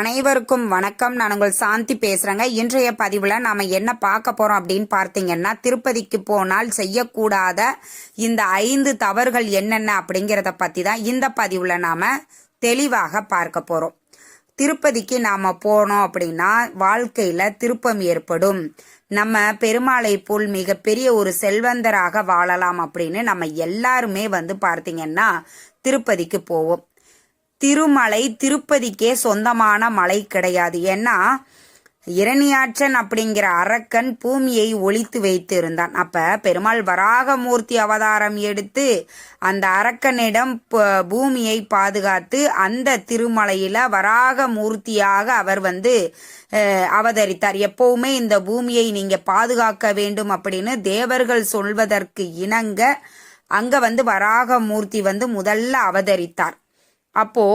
அனைவருக்கும் வணக்கம். நான் உங்கள் சாந்தி பேசுறேங்க. இன்றைய பதிவில் நாம என்ன பார்க்க போறோம் அப்படின்னு பார்த்தீங்கன்னா திருப்பதிக்கு போனால் செய்யக்கூடாத இந்த ஐந்து தவறுகள் என்னென்ன அப்படிங்கிறத பத்தி தான் இந்த பதிவில் நாம தெளிவாக பார்க்க போறோம். திருப்பதிக்கு நாம போனோம் அப்படின்னா வாழ்க்கையில திருப்பம் ஏற்படும். நம்ம பெருமாளை போல் மிகப்பெரிய ஒரு செல்வந்தராக வாழலாம் அப்படின்னு நம்ம எல்லாருமே வந்து பார்த்தீங்கன்னா திருப்பதிக்கு போவோம். திருமலை திருப்பதிக்கே சொந்தமான மலை கிடையாது. ஏன்னா இரணியாற்றன் அப்படிங்கிற அரக்கன் பூமியை ஒழித்து வைத்து இருந்தான் அப்ப பெருமாள் வராகமூர்த்தி அவதாரம் எடுத்து அந்த அரக்கனிடம் பூமியை பாதுகாத்து அந்த திருமலையில வராகமூர்த்தியாக அவர் வந்து அவதரித்தார். எப்பவுமே இந்த பூமியை நீங்க பாதுகாக்க வேண்டும் அப்படின்னு தேவர்கள் சொல்வதற்கு இணங்க அங்க வந்து வராகமூர்த்தி வந்து முதல்ல அவதரித்தார். அப்போ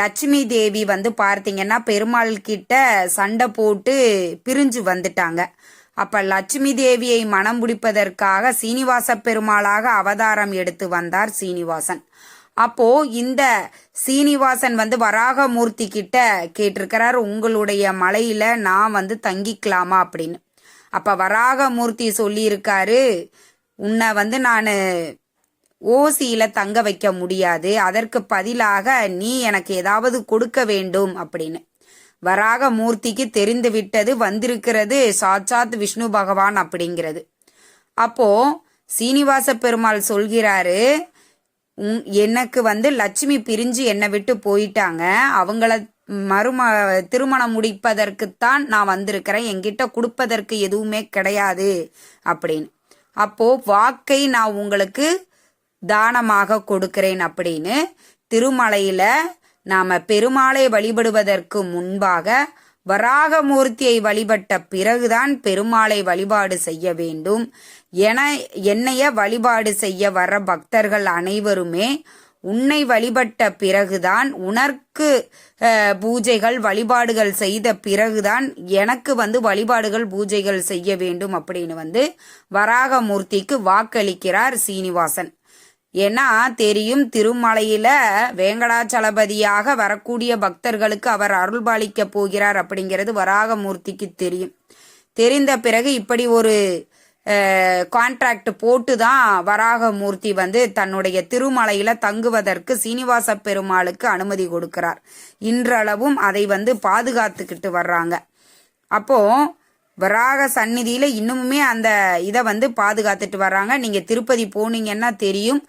லட்சுமி தேவி வந்து பார்த்தீங்கன்னா பெருமாள் கிட்ட சண்டை போட்டு பிரிஞ்சு வந்துட்டாங்க. அப்ப லட்சுமி தேவியை மனம் பிடிப்பதற்காக சீனிவாச பெருமாளாக அவதாரம் எடுத்து வந்தார் சீனிவாசன். அப்போ இந்த சீனிவாசன் வந்து வராகமூர்த்தி கிட்ட கேட்டிருக்கிறார் உங்களுடைய மலையில நான் வந்து தங்கிக்கலாமா? அப்படின்னு. அப்ப வராகமூர்த்தி சொல்லியிருக்காரு உன்னை வந்து நான் ஓசியில தங்க வைக்க முடியாது. அதற்கு பதிலாக நீ எனக்கு ஏதாவது கொடுக்க வேண்டும் அப்படின்னு. வராக மூர்த்திக்கு தெரிந்து விட்டது வந்திருக்கிறது சாட்சாத் விஷ்ணு பகவான் அப்படிங்கிறது. அப்போ சீனிவாச பெருமாள் சொல்கிறாரு உம், எனக்கு வந்து லட்சுமி பிரிஞ்சு என்னை விட்டு போயிட்டாங்க. அவங்கள மறும திருமணம் முடிப்பதற்குத்தான் நான் வந்திருக்கிறேன். என்கிட்ட கொடுப்பதற்கு எதுவுமே கிடையாது. அப்படின்னு. அப்போ வாக்கை நான் உங்களுக்கு தானமாக கொடுக்கிறேன் அப்படின்னு திருமலையில நாம பெருமாளை வழிபடுவதற்கு முன்பாக வராகமூர்த்தியை வழிபட்ட பிறகுதான் பெருமாளை வழிபாடு செய்ய வேண்டும். என என்னைய வழிபாடு செய்ய வர பக்தர்கள் அனைவருமே உன்னை வழிபட்ட பிறகுதான் உனக்கு பூஜைகள் வழிபாடுகள் செய்த பிறகுதான் எனக்கு வந்து வழிபாடுகள் பூஜைகள் செய்ய வேண்டும் அப்படின்னு வந்து வராகமூர்த்திக்கு வாக்களிக்கிறார் சீனிவாசன். ஏன்னா தெரியும் திருமலையில வேங்கடாச்சலபதியாக வரக்கூடிய பக்தர்களுக்கு அவர் அருள்பாலிக்க போகிறார் அப்படிங்கிறது வராகமூர்த்திக்கு தெரியும். தெரிந்த பிறகு இப்படி ஒரு கான்ட்ராக்ட் போட்டு தான் வராகமூர்த்தி வந்து தன்னுடைய திருமலையில தங்குவதற்கு சீனிவாச பெருமாளுக்கு அனுமதி கொடுக்கிறார். இன்றளவும் அதை வந்து பாதுகாத்துக்கிட்டு வர்றாங்க. அப்போ வராக சந்நிதியில இன்னுமுமே அந்த இதை வந்து பாதுகாத்துட்டு வராங்க நீங்க திருப்பதி போனீங்கன்னா தெரியும்.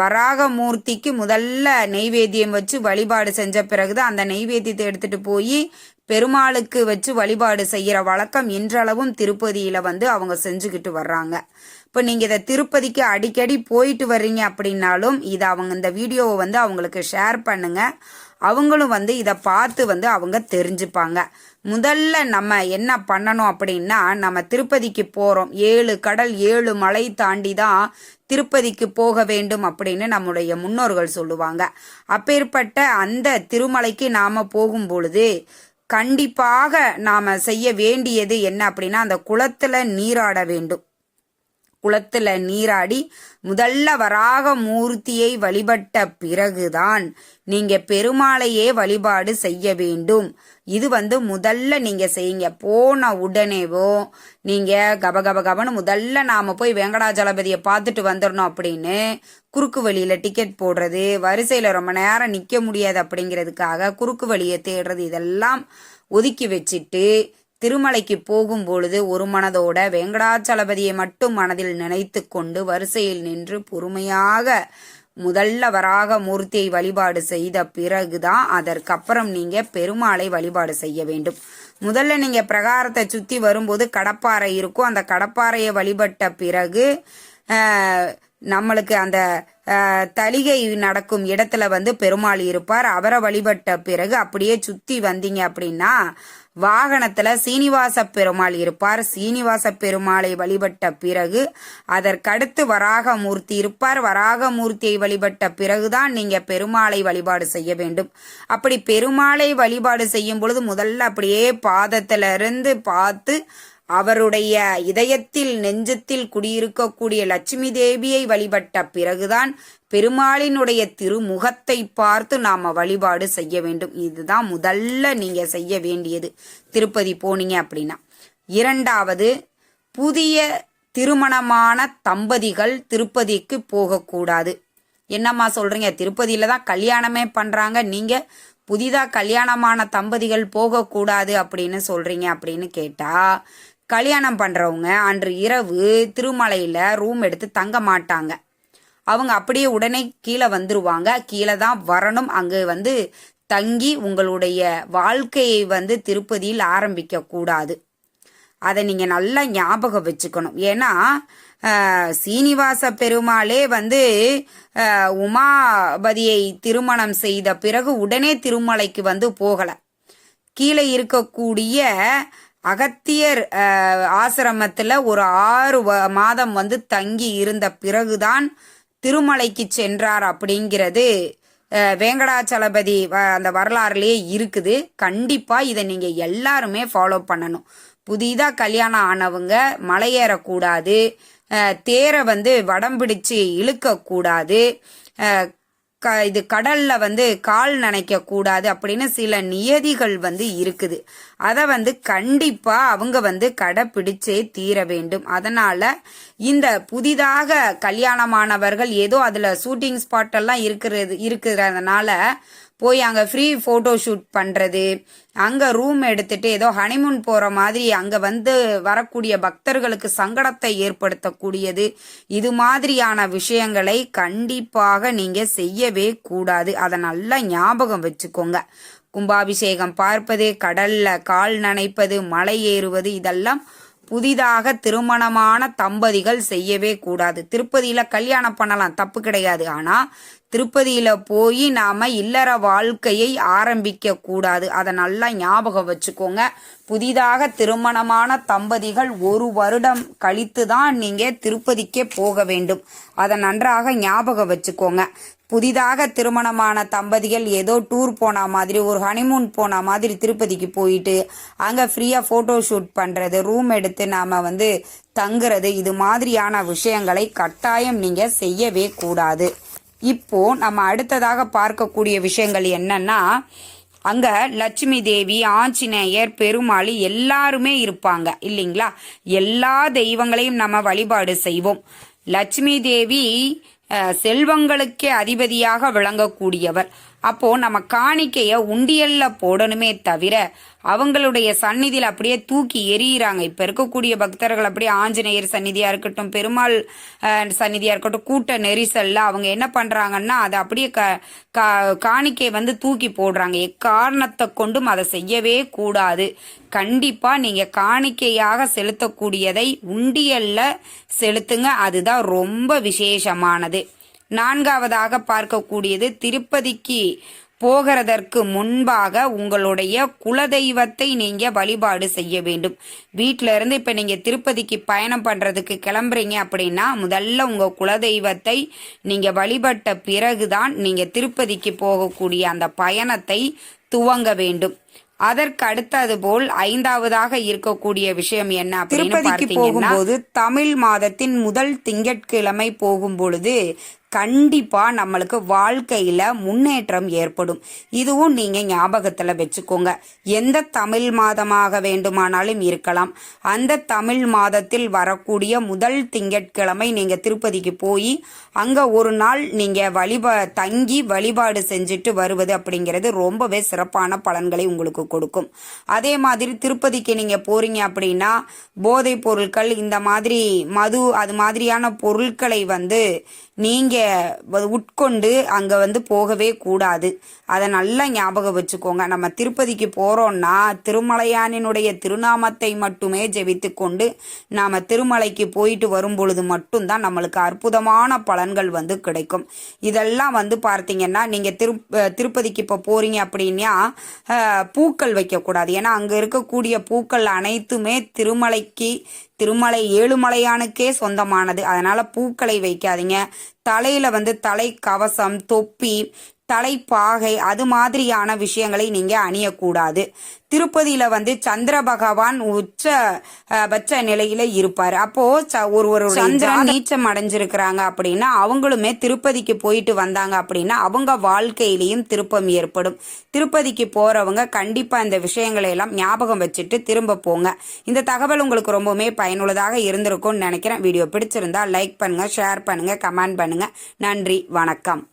வராக மூர்த்திக்கு முதல்ல நெய்வேத்தியம் வச்சு வழிபாடு செஞ்ச பிறகுதான் அந்த நெய்வேத்தியத்தை எடுத்துட்டு போய் பெருமாளுக்கு வச்சு வழிபாடு செய்யற வழக்கம் இன்றளவும் திருப்பதியில வந்து அவங்க செஞ்சுக்கிட்டு வர்றாங்க. இப்போ நீங்க இதை திருப்பதிக்கு அடிக்கடி போயிட்டு வர்றீங்க அப்படின்னாலும் இதை அவங்க இந்த வீடியோவை வந்து அவங்களுக்கு ஷேர் பண்ணுங்க. அவங்களும் வந்து இதை பார்த்து வந்து அவங்க தெரிஞ்சுப்பாங்க. முதல்ல நம்ம என்ன பண்ணணும் அப்படின்னா நம்ம திருப்பதிக்கு போகிறோம் ஏழு கடல் ஏழு மலை தாண்டி தான் திருப்பதிக்கு போக வேண்டும் அப்படின்னு நம்முடைய முன்னோர்கள் சொல்லுவாங்க. அப்பேற்பட்ட அந்த திருமலைக்கு நாம் போகும் பொழுது கண்டிப்பாக நாம் செய்ய வேண்டியது என்ன அப்படின்னா அந்த குளத்தில் நீராட வேண்டும். குளத்துல நீராடி முதல்ல வராக மூர்த்தியை வழிபட்ட பிறகுதான் நீங்க பெருமாளையே வழிபாடு செய்ய வேண்டும். இது வந்து முதல்ல நீங்க செய்யுங்க. போன உடனேவோ நீங்க கப கபன்னு முதல்ல நாம போய் வெங்கடாஜலபதியை பார்த்துட்டு வந்துடணும் அப்படின்னு குறுக்கு வழியில டிக்கெட் போடுறது வரிசையில ரொம்ப நேரம் நிக்க முடியாது அப்படிங்கிறதுக்காக குறுக்கு வழியை தேடுறது இதெல்லாம் ஒதுக்கி வச்சுட்டு திருமலைக்கு போகும் பொழுது ஒரு மனதோட வெங்கடாச்சலபதியை மட்டும் மனதில் நினைத்து கொண்டு வரிசையில் நின்று பொறுமையாக முதல்ல வராக மூர்த்தியை வழிபாடு செய்த பிறகுதான் அதற்கப்புறம் நீங்க பெருமாளை வழிபாடு செய்ய வேண்டும். முதல்ல நீங்க பிரகாரத்தை சுத்தி வரும்போது கடப்பாறை இருக்கும். அந்த கடப்பாறையை வழிபட்ட பிறகு நம்மளுக்கு அந்த தலிகை நடக்கும் இடத்துல வந்து பெருமாள் இருப்பார். அவரை வழிபட்ட பிறகு அப்படியே சுத்தி வந்தீங்க அப்படின்னா வாகனத்துல சீனிவாச பெருமாள் இருப்பார். சீனிவாச பெருமாளை வழிபட்ட பிறகு அதற்கடுத்து வராகமூர்த்தி இருப்பார். வராகமூர்த்தியை வழிபட்ட பிறகுதான் நீங்க பெருமாளை வழிபாடு செய்ய வேண்டும். அப்படி பெருமாளை வழிபாடு செய்யும் பொழுது முதல்ல அப்படியே பாதத்துல இருந்து பார்த்து அவருடைய இதயத்தில் நெஞ்சத்தில் குடியிருக்கக்கூடிய லட்சுமி தேவியை வழிபட்ட பிறகுதான் பெருமாளினுடைய திருமுகத்தை பார்த்து நாம வழிபாடு செய்ய வேண்டும். இதுதான் முதல்ல நீங்க செய்ய வேண்டியது. திருப்பதி போனீங்க அப்படின்னா. இரண்டாவது புதிய திருமணமான தம்பதிகள் திருப்பதிக்கு போகக்கூடாது. என்னம்மா சொல்றீங்க? திருப்பதியில தான் கல்யாணமே பண்றாங்க. நீங்க புதிதாக கல்யாணமான தம்பதிகள் போகக்கூடாது அப்படின்னு சொல்றீங்க அப்படின்னு கேட்டா கல்யாணம் பண்ணுறவங்க அன்று இரவு திருமலையில் ரூம் எடுத்து தங்க மாட்டாங்க. அவங்க அப்படியே உடனே கீழே வந்துருவாங்க. கீழே தான் வரணும். அங்கே வந்து தங்கி உங்களுடைய வாழ்க்கையை வந்து திருப்பதியில் ஆரம்பிக்க கூடாது. அதை நீங்கள் நல்லா ஞாபகம் வச்சுக்கணும். ஏன்னா சீனிவாச பெருமாளே வந்து உமாபதியை திருமணம் செய்த பிறகு உடனே திருமலைக்கு வந்து போகலை. கீழே இருக்கக்கூடிய அகத்தியர் ஆசிரமத்தில் ஒரு ஆறு வ- மாதம் வந்து தங்கி இருந்த பிறகுதான் திருமலைக்கு சென்றார் அப்படிங்கிறது வேங்கடாச்சலபதி வ- அந்த வரலாறுலேயே இருக்குது. கண்டிப்பாக இதை நீங்கள் எல்லாருமே ஃபாலோ பண்ணணும். புதிதாக கல்யாணம் ஆனவங்க மலையேறக்கூடாது. தேரை வந்து வடம் பிடிச்சு இழுக்கக்கூடாது. க இது கடல்ல வந்து கால் நினைக்க கூடாது அப்படின்னு சில நியதிகள் வந்து இருக்குது. அதை வந்து கண்டிப்பா அவங்க வந்து கடைப்பிடிச்சே தீர வேண்டும். அதனால இந்த புதிதாக கல்யாணமானவர்கள் ஏதோ அதுல ஷூட்டிங் ஸ்பாட் எல்லாம் இருக்கிறது இருக்கிறதுனால போய் அங்கே ஃப்ரீ ஃபோட்டோ ஷூட் பண்ணுறது அங்கே ரூம் எடுத்துட்டு ஏதோ ஹனிமூன் போகிற மாதிரி அங்கே வந்து வரக்கூடிய பக்தர்களுக்கு சங்கடத்தை ஏற்படுத்தக்கூடியது. இது மாதிரியான விஷயங்களை கண்டிப்பாக நீங்கள் செய்யவே கூடாது. அதை நல்லா ஞாபகம் வச்சுக்கோங்க. கும்பாபிஷேகம் பார்ப்பது கடல்ல கால் நனைப்பது மலை ஏறுவது இதெல்லாம் புதிதாக திருமணமான தம்பதிகள் செய்யவே கூடாது. திருப்பதியில கல்யாணம் பண்ணலாம் தப்பு கிடையாது. ஆனா திருப்பதியில் போய் நாம் இல்லற வாழ்க்கையை ஆரம்பிக்க கூடாது. அதை நல்லா ஞாபகம் வச்சுக்கோங்க. புதிதாக திருமணமான தம்பதிகள் ஒரு வருடம் கழித்து தான் நீங்கள் திருப்பதிக்கே போக வேண்டும். அதை நன்றாக ஞாபகம் வச்சுக்கோங்க. புதிதாக திருமணமான தம்பதிகள் ஏதோ டூர் போன மாதிரி ஒரு ஹனிமூன் போன மாதிரி திருப்பதிக்கு போயிட்டு அங்கே ஃப்ரீயாக ஃபோட்டோ ஷூட் பண்ணுறது ரூம் எடுத்து நாம் வந்து தங்குறது இது மாதிரியான விஷயங்களை கட்டாயம் நீங்கள் செய்யவே கூடாது. இப்போ நம்ம அடுத்ததாக பார்க்கக்கூடிய விஷயங்கள் என்னன்னா அங்க லட்சுமி தேவி ஆஞ்சநேயர் பெருமாள் எல்லாருமே இருப்பாங்க இல்லைங்களா? எல்லா தெய்வங்களையும் நம்ம வழிபாடு செய்வோம். லட்சுமி தேவி செல்வங்களுக்கே அதிபதியாக விளங்கக்கூடியவர். அப்போ நம்ம காணிக்கைய உண்டியல்ல போடணுமே தவிர அவங்களுடைய சந்நிதியில் அப்படியே தூக்கி எறிகிறாங்க இப்போ இருக்கக்கூடிய பக்தர்கள் அப்படியே ஆஞ்சநேயர் சந்நிதியாக இருக்கட்டும் பெருமாள் சந்நிதியாக இருக்கட்டும் கூட்ட நெரிசலில் அவங்க என்ன பண்ணுறாங்கன்னா அதை அப்படியே க கா- காணிக்கை வந்து தூக்கி போடுறாங்க. எக்காரணத்தை கொண்டும் அதை செய்யவே கூடாது. கண்டிப்பாக நீங்கள் காணிக்கையாக செலுத்தக்கூடியதை உண்டியல்ல செலுத்துங்க. அதுதான் ரொம்ப விசேஷமானது. நான்காவதாக பார்க்கக்கூடியது திருப்பதிக்கு போகிறதற்கு முன்பாக உங்களுடைய குலதெய்வத்தை நீங்க வழிபாடு செய்ய வேண்டும். வீட்ல இருந்து இப்ப நீங்க திருப்பதிக்கு பயணம் பண்றதுக்கு கிளம்புறீங்க அப்படின்னா முதல்ல உங்க குலதெய்வத்தை நீங்க வழிபட்ட பிறகுதான் நீங்க திருப்பதிக்கு போகக்கூடிய அந்த பயணத்தை துவங்க வேண்டும். அதற்கு அடுத்தது போல் ஐந்தாவதாக இருக்கக்கூடிய விஷயம் என்ன அப்படின்னு திருப்பதிக்கு போகும்போது தமிழ் மாதத்தின் முதல் திங்கட்கிழமை போகும் பொழுது கண்டிப்பாக நம்மளுக்கு வாழ்க்கையில் முன்னேற்றம் ஏற்படும். இதுவும் நீங்கள் ஞாபகத்தில் வச்சுக்கோங்க. எந்த தமிழ் மாதமாக வேண்டுமானாலும் இருக்கலாம். அந்த தமிழ் மாதத்தில் வரக்கூடிய முதல் திங்கட்கிழமை நீங்கள் திருப்பதிக்கு போய் அங்கே ஒரு நாள் நீங்கள் வழிபா தங்கி வழிபாடு செஞ்சுட்டு வருவது அப்படிங்கிறது ரொம்பவே சிறப்பான பலன்களை உங்களுக்கு கொடுக்கும். அதே மாதிரி திருப்பதிக்கு நீங்கள் போகிறீங்க அப்படின்னா போதைப் பொருட்கள் இந்த மாதிரி மது அது மாதிரியான பொருட்களை வந்து நீங்கள் உட்கொண்டு அங்க வந்து போகவே கூடாது. அதை நல்லா ஞாபகம் வச்சுக்கோங்க. நம்ம திருப்பதிக்கு போகிறோன்னா திருமலையானினுடைய திருநாமத்தை மட்டுமே ஜெபித்து கொண்டு நாம் திருமலைக்கு போயிட்டு வரும் பொழுது மட்டும்தான் நம்மளுக்கு அற்புதமான பலன்கள் வந்து கிடைக்கும். இதெல்லாம் வந்து பார்த்தீங்கன்னா நீங்கள் திரு திருப்பதிக்கு இப்போ போகிறீங்க அப்படின்னா பூக்கள் வைக்கக்கூடாது. ஏன்னா அங்கே இருக்கக்கூடிய பூக்கள் அனைத்துமே திருமலைக்கு திருமலை ஏழுமலையானுக்கே சொந்தமானது. அதனால பூக்களை வைக்காதீங்க. தலையில வந்து தலை கவசம் தொப்பி தலைப்பாகை அது மாதிரியான விஷயங்களை நீங்க அணியக்கூடாது. திருப்பதியில வந்து சந்திர பகவான் உச்ச பட்ச நிலையில இருப்பாரு. அப்போ ச- ஒரு ஒரு சந்திரன் நீச்சம் அடைஞ்சிருக்கிறாங்க அப்படின்னா அவங்களுமே திருப்பதிக்கு போயிட்டு வந்தாங்க அப்படின்னா அவங்க வாழ்க்கையிலையும் திருப்பம் ஏற்படும். திருப்பதிக்கு போறவங்க கண்டிப்பா இந்த விஷயங்களை எல்லாம் ஞாபகம் வச்சுட்டு திரும்ப போங்க. இந்த தகவல் உங்களுக்கு ரொம்பவுமே பயனுள்ளதாக இருந்திருக்கும்னு நினைக்கிறேன். வீடியோ பிடிச்சிருந்தா லைக் பண்ணுங்க ஷேர் பண்ணுங்க கமெண்ட் பண்ணுங்க. நன்றி வணக்கம்.